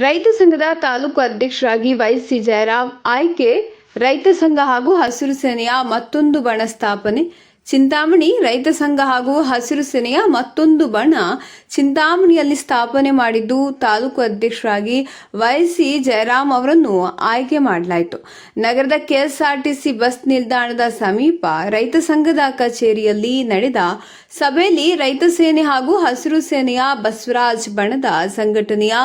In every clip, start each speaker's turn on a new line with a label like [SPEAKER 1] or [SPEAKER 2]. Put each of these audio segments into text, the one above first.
[SPEAKER 1] ರೈತ ಸಂಘದ ತಾಲೂಕು ಅಧ್ಯಕ್ಷರಾಗಿ ವೈಸಿ ಜಯರಾಮ್, ಆಯ್ಕೆ ರೈತ ಸಂಘ ಹಾಗೂ ಹಸಿರು ಸೇನೆಯ ಮತ್ತೊಂದು ಬಣ ಸ್ಥಾಪನೆ ಚಿಂತಾಮಣಿ ರೈತ ಸಂಘ ಹಾಗೂ ಹಸಿರು ಸೇನೆಯ ಮತ್ತೊಂದು ಬಣ ಚಿಂತಾಮಣಿಯಲ್ಲಿ ಸ್ಥಾಪನೆ ಮಾಡಿದ್ದು ತಾಲೂಕು ಅಧ್ಯಕ್ಷರಾಗಿ ವೈಸಿ ಜಯರಾಮ್ ಅವರನ್ನು ಆಯ್ಕೆ ಮಾಡಲಾಯಿತು. ನಗರದ ಕೆಎಸ್ಆರ್ಟಿಸಿ ಬಸ್ ನಿಲ್ದಾಣದ ಸಮೀಪ ರೈತ ಸಂಘದ ಕಚೇರಿಯಲ್ಲಿ ನಡೆದ ಸಭೆಯಲ್ಲಿ ರೈತ ಸೇನೆ ಹಾಗೂ ಹಸಿರು ಸೇನೆಯ ಬಸವರಾಜ್ ಬಣದ ಸಂಘಟನೆಯ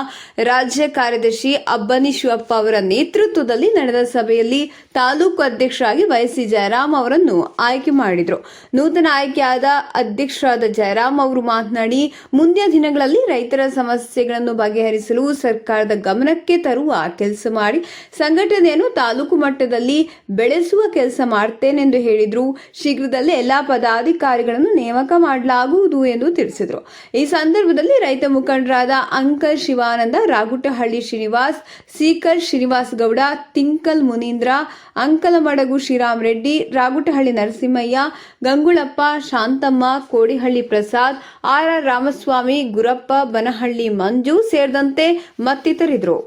[SPEAKER 1] ರಾಜ್ಯ ಕಾರ್ಯದರ್ಶಿ ಅಬ್ಬನಿ ಶಿವಪ್ಪ ಅವರ ನೇತೃತ್ವದಲ್ಲಿ ನಡೆದ ಸಭೆಯಲ್ಲಿ ತಾಲೂಕು ಅಧ್ಯಕ್ಷರಾಗಿ ವೈಸಿ ಜಯರಾಮ್ ಅವರನ್ನು ಆಯ್ಕೆ ಮಾಡಿದರು. ನೂತನ ಆಯ್ಕೆಯಾದ ಅಧ್ಯಕ್ಷರಾದ ಜಯರಾಮ್ ಅವರು ಮಾತನಾಡಿ, ಮುಂದಿನ ದಿನಗಳಲ್ಲಿ ರೈತರ ಸಮಸ್ಯೆಗಳನ್ನು ಬಗೆಹರಿಸಲು ಸರ್ಕಾರದ ಗಮನಕ್ಕೆ ತರುವ ಕೆಲಸ ಮಾಡಿ, ಸಂಘಟನೆಯನ್ನು ತಾಲೂಕು ಮಟ್ಟದಲ್ಲಿ ಬೆಳೆಸುವ ಕೆಲಸ ಮಾಡ್ತೇನೆಂದು ಹೇಳಿದರು. ಶೀಘ್ರದಲ್ಲೇ ಎಲ್ಲಾ ಪದಾಧಿಕಾರಿಗಳನ್ನು ನೇಮಕ ಮಾಡಲಾಗುವುದು ಎಂದು ತಿಳಿಸಿದರು. ಈ ಸಂದರ್ಭದಲ್ಲಿ ರೈತ ಮುಖಂಡರಾದ ಅಂಕರ್ ಶಿವಾನಂದ, ರಾಗುಟಹಳ್ಳಿ ಶ್ರೀನಿವಾಸ್, ಸೀಕರ್ ಶ್ರೀನಿವಾಸ್ ಗೌಡ, ತಿಂಕಲ್ ಮುನೀಂದ್ರ, ಅಂಕಲಮಡಗು ಶ್ರೀರಾಮ್ ರೆಡ್ಡಿ, ರಾಗುಟಹಳ್ಳಿ ನರಸಿಂಹಯ್ಯ ಗಂಗುಳಪ್ಪ ಶಾಂತಮ್ಮ ಕೋಡಿಹಳ್ಳಿ ಪ್ರಸಾದ್ ಆರ್ ಆರ್ ರಾಮಸ್ವಾಮಿ ಗುರಪ್ಪ ಬನಹಳ್ಳಿ ಮಂಜು ಸೇರಿದಂತೆ
[SPEAKER 2] ಮತ್ತಿತರಿದ್ರು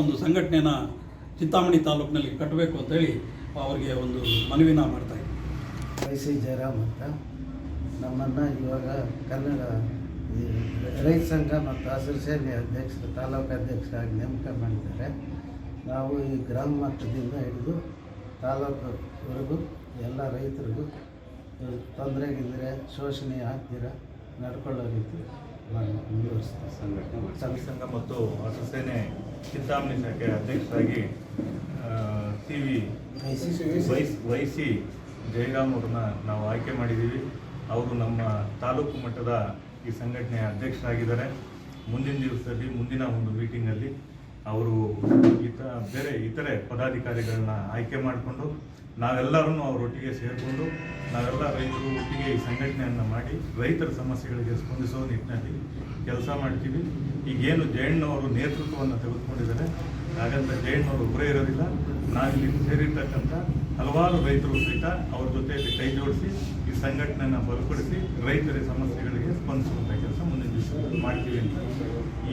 [SPEAKER 2] ಒಂದು ಸಂಘಟನೆನ ಚಿಂತಾಮಣಿ ತಾಲೂಕಿನಲ್ಲಿ ಕಟ್ಟಬೇಕು ಅಂತ ಹೇಳಿ ಅವರಿಗೆ ಒಂದು ಮನವಿನ ಮಾಡ್ತಾ ಇದ್ದೀನಿ
[SPEAKER 3] ವೈ ಜಯರಾಮ್ ಅಂತ. ನಮ್ಮನ್ನು ಇವಾಗ ಕನ್ನಡ ಈ ರೈತ ಸಂಘ ಮತ್ತು ಹಸಿರು ಸೇನೆ ಅಧ್ಯಕ್ಷರು ತಾಲೂಕು ಅಧ್ಯಕ್ಷರಾಗಿ ನೇಮಕ ಮಾಡಿದ್ದಾರೆ. ನಾವು ಈ ಗ್ರಾಮ ಮಟ್ಟದಿಂದ ಹಿಡಿದು ತಾಲೂಕುವರೆಗೂ ಎಲ್ಲ ರೈತರಿಗೂ ತೊಂದರೆ ಗಿಂದರೆ ಶೋಷಣೆ ಆಗ್ತೀರ? ನಡ್ಕೊಳ್ಳೋ ರೀತಿ ನಾನು ಮುಂದುವರಿಸ್ತೀನಿ.
[SPEAKER 4] ಸಂಘಟನೆ ಸಂಘ ಸಂಘ ಮತ್ತು ಹಸಿರು ಸೇನೆ ಚಿಂತಾಮಣಿ ಶಾಖೆ ಅಧ್ಯಕ್ಷರಾಗಿ C V Y C Jayaram ಅವ್ರನ್ನ ನಾವು ಆಯ್ಕೆ ಮಾಡಿದ್ದೀವಿ. ಅವರು ನಮ್ಮ ತಾಲೂಕು ಮಟ್ಟದ ಈ ಸಂಘಟನೆಯ ಅಧ್ಯಕ್ಷರಾಗಿದ್ದಾರೆ. ಮುಂದಿನ ದಿವಸದಲ್ಲಿ ಮುಂದಿನ ಒಂದು ಮೀಟಿಂಗಲ್ಲಿ ಅವರು ಇತ ಬೇರೆ ಇತರೆ ಪದಾಧಿಕಾರಿಗಳನ್ನ ಆಯ್ಕೆ ಮಾಡಿಕೊಂಡು ನಾವೆಲ್ಲರೂ ಅವರೊಟ್ಟಿಗೆ ಸೇರಿಕೊಂಡು ನಾವೆಲ್ಲ ರೈತರು ಒಟ್ಟಿಗೆ ಈ ಸಂಘಟನೆಯನ್ನು ಮಾಡಿ ರೈತರ ಸಮಸ್ಯೆಗಳಿಗೆ ಸ್ಪಂದಿಸೋ ನಿಟ್ಟಿನಲ್ಲಿ ಕೆಲಸ ಮಾಡ್ತೀವಿ. ಈಗೇನು ಜಯಣ್ಣವರು ನೇತೃತ್ವವನ್ನು ತೆಗೆದುಕೊಂಡಿದ್ದಾರೆ. ಹಾಗಂತ ಜಯಣ್ಣವರು ಒಬ್ಬರೇ ಇರೋದಿಲ್ಲ. ನಾವಿಲ್ಲಿ ಸೇರಿರ್ತಕ್ಕಂಥ ಹಲವಾರು ರೈತರು ಸಹಿತ ಅವ್ರ ಜೊತೆಯಲ್ಲಿ ಕೈ ಜೋಡಿಸಿ ಈ ಸಂಘಟನೆಯನ್ನು ಬಲಪಡಿಸಿ ರೈತರ ಸಮಸ್ಯೆಗಳಿಗೆ ಸ್ಪಂದಿಸುವಂಥ ಕೆಲಸ ಮುಂದಿನ ದಿವಸ ಮಾಡ್ತೀವಿ ಅಂತ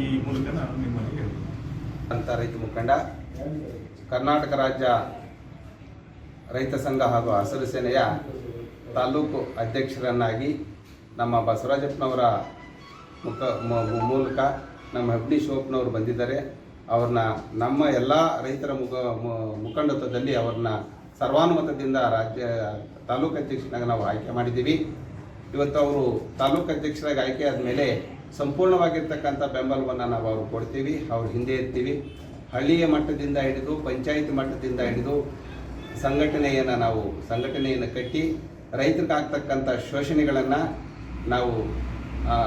[SPEAKER 4] ಈ ಮೂಲಕ ನಾನು ನಿಮ್ಮಲ್ಲಿ
[SPEAKER 5] ಅಂತ ರೈತ ಮುಖಂಡ. ಕರ್ನಾಟಕ ರಾಜ್ಯ ರೈತ ಸಂಘ ಹಾಗೂ ಹಸಿರು ಸೇನೆಯ ತಾಲೂಕು ಅಧ್ಯಕ್ಷರನ್ನಾಗಿ ನಮ್ಮ ಬಸವರಾಜಪ್ಪನವರ ಮುಖ ಮೂಲಕ ನಮ್ಮ ಹೆಬ್ಡಿ ಶಿವಪ್ಪನವರು ಬಂದಿದ್ದಾರೆ. ಅವ್ರನ್ನ ನಮ್ಮ ಎಲ್ಲ ರೈತರ ಮುಖ ಮುಖಂಡತ್ವದಲ್ಲಿ ಅವ್ರನ್ನ ಸರ್ವಾನುಮತದಿಂದ ರಾಜ್ಯ ತಾಲೂಕು ಅಧ್ಯಕ್ಷನಾಗಿ ನಾವು ಆಯ್ಕೆ ಮಾಡಿದ್ದೀವಿ. ಇವತ್ತು ಅವರು ತಾಲೂಕು ಅಧ್ಯಕ್ಷರಾಗಿ ಆಯ್ಕೆ ಆದಮೇಲೆ ಸಂಪೂರ್ಣವಾಗಿರ್ತಕ್ಕಂಥ ಬೆಂಬಲವನ್ನು ನಾವು ಅವ್ರು ಕೊಡ್ತೀವಿ, ಅವ್ರ ಹಿಂದೆ ಇರ್ತೀವಿ ಹಳ್ಳಿಯ ಮಟ್ಟದಿಂದ ಹಿಡಿದು, ಪಂಚಾಯಿತಿ ಮಟ್ಟದಿಂದ ಹಿಡಿದು ಸಂಘಟನೆಯನ್ನು ನಾವು, ಸಂಘಟನೆಯನ್ನು ಕಟ್ಟಿ ರೈತರಿಗಾಗ್ತಕ್ಕಂಥ ಶೋಷಣೆಗಳನ್ನು ನಾವು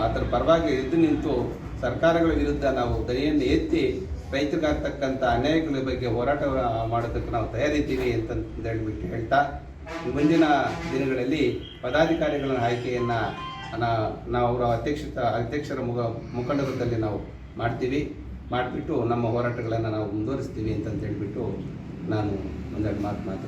[SPEAKER 5] ಅದರ ಪರವಾಗಿ ಎದ್ದು ನಿಂತು ಸರ್ಕಾರಗಳ ವಿರುದ್ಧ ನಾವು ದನಿಯನ್ನು ಎತ್ತಿ ರೈತರಿಗಾಗ್ತಕ್ಕಂಥ ಅನ್ಯಾಯಗಳ ಬಗ್ಗೆ ಹೋರಾಟ ಮಾಡೋದಕ್ಕೆ ನಾವು ತಯಾರಿದ್ದೀವಿ ಅಂತ ಹೇಳ್ಬಿಟ್ಟು ಹೇಳ್ತಾ, ಮುಂದಿನ ದಿನಗಳಲ್ಲಿ ಪದಾಧಿಕಾರಿಗಳ ಆಯ್ಕೆಯನ್ನು ನಾವು ಅವರ ಅಧ್ಯಕ್ಷತ, ಅಧ್ಯಕ್ಷರ ಮುಖ, ಮುಖಂಡರದಲ್ಲಿ ನಾವು ಮಾಡ್ತೀವಿ. ಮಾಡಿಬಿಟ್ಟು ನಮ್ಮ ಹೋರಾಟಗಳನ್ನು ನಾವು ಮುಂದುವರಿಸ್ತೀವಿ ಅಂತಂತ ಹೇಳಿಬಿಟ್ಟು ನಾನು ಒಂದೆರಡು ಮಾತು ಮಾತು